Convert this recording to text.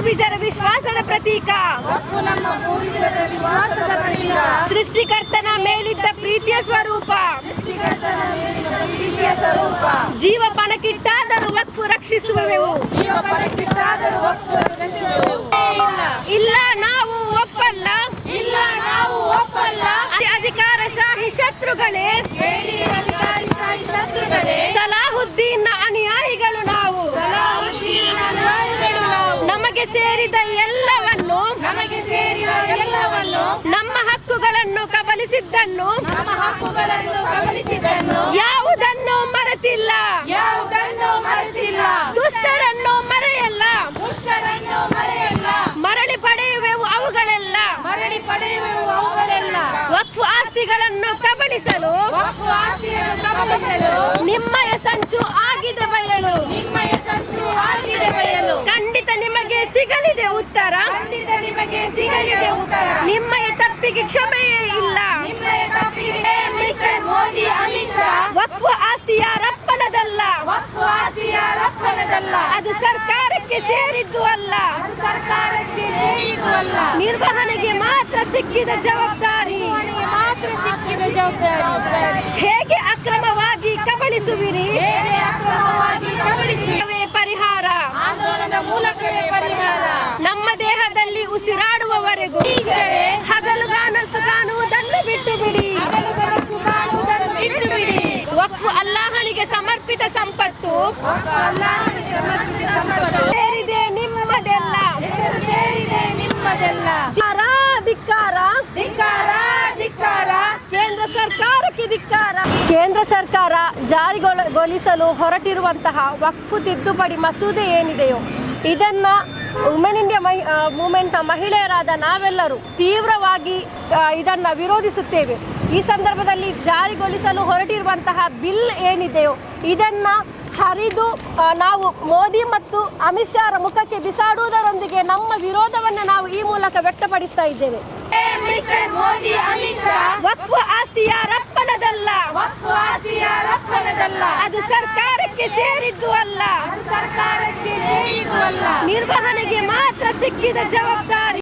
ಪೂರ್ವಿಜರ ವಿಶ್ವಾಸದ ಪ್ರತೀಕ. ವಕ್ಫು ನಮ್ಮ ಪೂರ್ವಿಕರ ವಿಶ್ವಾಸದ ಪ್ರತೀಕ. ಸೃಷ್ಟಿಕರ್ತನ ಮೇಲಿದ್ದ ಪ್ರೀತಿಯ ಸ್ವರೂಪ. ಸೃಷ್ಟಿಕರ್ತನ ಮೇಲಿದ್ದ ಪ್ರೀತಿಯ ಸ್ವರೂಪ. ಜೀವ ಪಣಕ್ಕಿಟ್ಟಾದರೂ ವಕ್ಫು ರಕ್ಷಿಸುವೆವು. ಜೀವ ವಕ್ಫು ಇಲ್ಲ ನಾವು ಒಪ್ಪಲ್ಲ. ಇಲ್ಲ ನಾವು ಒಪ್ಪಲ್ಲ. ಅಧಿ- ಅಧಿಕಾರಶಾಹಿ ಶತ್ರುಗಳೇ. ನಮಗೆ ಸೇರಿದ ಎಲ್ಲವನ್ನು ನಮಗೆ ಸೇರಿದ ಎಲ್ಲವನ್ನು ನಮ್ಮ ಹಕ್ಕುಗಳನ್ನು ಕಬಲಿಸಿದ್ದನ್ನು ನಮ್ಮ ಹಕ್ಕುಗಳನ್ನು ಕಬಲಿಸಿದ್ದನ್ನು ಯಾವುದನ್ನು ಮರೆತಿಲ್ಲ. ಯಾವುದನ್ನು ಮರೆತಿಲ್ಲ. ದುಷ್ಟರನ್ನು ಮರೆಯಲ್ಲ. ದುಷ್ಟರನ್ನು ಮರೆಯಲ್ಲ. ಮರಳಿ ಪಡೆಯುವೆವು ಅವುಗಳೆಲ್ಲ. ಮರಳಿ ಪಡೆಯುವೆವು ಅವುಗಳೆಲ್ಲ. ವಕ್ಫು ಆಸ್ತಿಗಳನ್ನು ಕಬಳಿಸಲು ವಕ್ಫು ಆಸ್ತಿಯನ್ನು ಕಬಳಿಸಲು ನಿಮ್ಮಯ ಸಂಚು ಆಗಿದೆ ಬಯಲು ನಿಮ್ಮಯ ಸಂಚು ಆಗಿದೆ ಬಯಲು ಖಂಡಿತ ನಿಮಗೆ ಸಿಗಲಿದೆ ಉತ್ತರ. ನಿಮ್ಮ ನಿಮಗೆ ಸಿಗಲಿದೆ ಉತ್ತರ. ನಿಮ್ಮಯ ತಪ್ಪಿಗೆ ಕ್ಷಮೆಯೇ ಇಲ್ಲ. ಮಿಸ್ಟರ್ ಮೋದಿ ಅಮಿತ್ ಶಾ. ವಕ್ಫು ಆಸ್ತಿ ಯಾರಪ್ಪನದಲ್ಲ ವಕ್ಫು ಆಸ್ತಿಯ ರಪ್ಪನದಲ್ಲ. ಅದು ಸರ್ಕಾರಕ್ಕೆ ಸೇರಿದ್ದು ಅಲ್ಲ. ಅದು ಸರ್ಕಾರಕ್ಕೆ ಸೇರಿದ್ದು ಅಲ್ಲ. ನಿರ್ವಹಣೆಗೆ ಮಾತ್ರ ಸಿಕ್ಕಿದ ಜವಾಬ್ದಾರಿ. ಅವನಿಗೆ ಮಾತ್ರ ಸಿಕ್ಕಿದ ಜವಾಬ್ದಾರಿ. ಹೇಗೆ ಅಕ್ರಮವಾಗಿ ಕಬಳಿಸುವಿರಿ? ಹೇಗೆ ಅಕ್ರಮವಾಗಿ ಗಮನಿಸಿ ಪರಿಹಾರ. ಆಂದೋಲನದ ಮೂಲಕ ಪರಿಹಾರ ದೇಹದಲ್ಲಿ ಉಸಿರಾಡುವವರೆಗೂ ಹಗಲುಗಾನಸು ಕಾಣುವುದನ್ನು ಬಿಟ್ಟು ಬಿಡಿ ಬಿಟ್ಟು ಬಿಡಿ ವಕ್ಫ್ ಅಲ್ಲಾಹನಿಗೆ ಸಮರ್ಪಿತ ಸಂಪತ್ತು. ಸೇರಿದೆ ನಿಮ್ಮದೆಲ್ಲ. ಸೇರಿದೆ ನಿಮ್ಮದೆಲ್ಲ ಧಿಕ್ಕಾರ ಧಿಕ್ಕಾರ ಧಿಕ್ಕಾರ. ಕೇಂದ್ರ ಸರ್ಕಾರಕ್ಕೆ ಧಿಕ್ಕಾರ. ಕೇಂದ್ರ ಸರ್ಕಾರ ಜಾರಿಗೊಳಿಸಲು ಹೊರಟಿರುವಂತಹ ವಕ್ಫು ತಿದ್ದುಪಡಿ ಮಸೂದೆ ಏನಿದೆಯೋ ಇದನ್ನ ವುಮೆನ್ ಇಂಡಿಯಾ ಮಹಿ ಮೂಮೆಂಟ್ನ ಮಹಿಳೆಯರಾದ ನಾವೆಲ್ಲರೂ ತೀವ್ರವಾಗಿ ಇದನ್ನು ವಿರೋಧಿಸುತ್ತೇವೆ. ಈ ಸಂದರ್ಭದಲ್ಲಿ ಜಾರಿಗೊಳಿಸಲು ಹೊರಟಿರುವಂತಹ ಬಿಲ್ ಏನಿದೆಯೋ ಇದನ್ನು ಹರಿದು ನಾವು ಮೋದಿ ಮತ್ತು ಅಮಿತ್ ಶಾರ ಮುಖಕ್ಕೆ ಬಿಸಾಡುವುದರೊಂದಿಗೆ ನಮ್ಮ ವಿರೋಧವನ್ನು ನಾವು ಈ ಮೂಲಕ ವ್ಯಕ್ತಪಡಿಸ್ತಾ ಇದ್ದೇವೆ. ವಕ್ಫು ಆಸ್ತಿಯ ಅದು ಸರ್ಕಾರಕ್ಕೆ ಸೇರಿದ್ದು ಅಲ್ಲ. ಸರ್ಕಾರಕ್ಕೆ ಸೇರಿದ್ದು ಅಲ್ಲ. ನಿರ್ವಹಣೆಗೆ ಮಾತ್ರ ಸಿಕ್ಕಿದ ಜವಾಬ್ದಾರಿ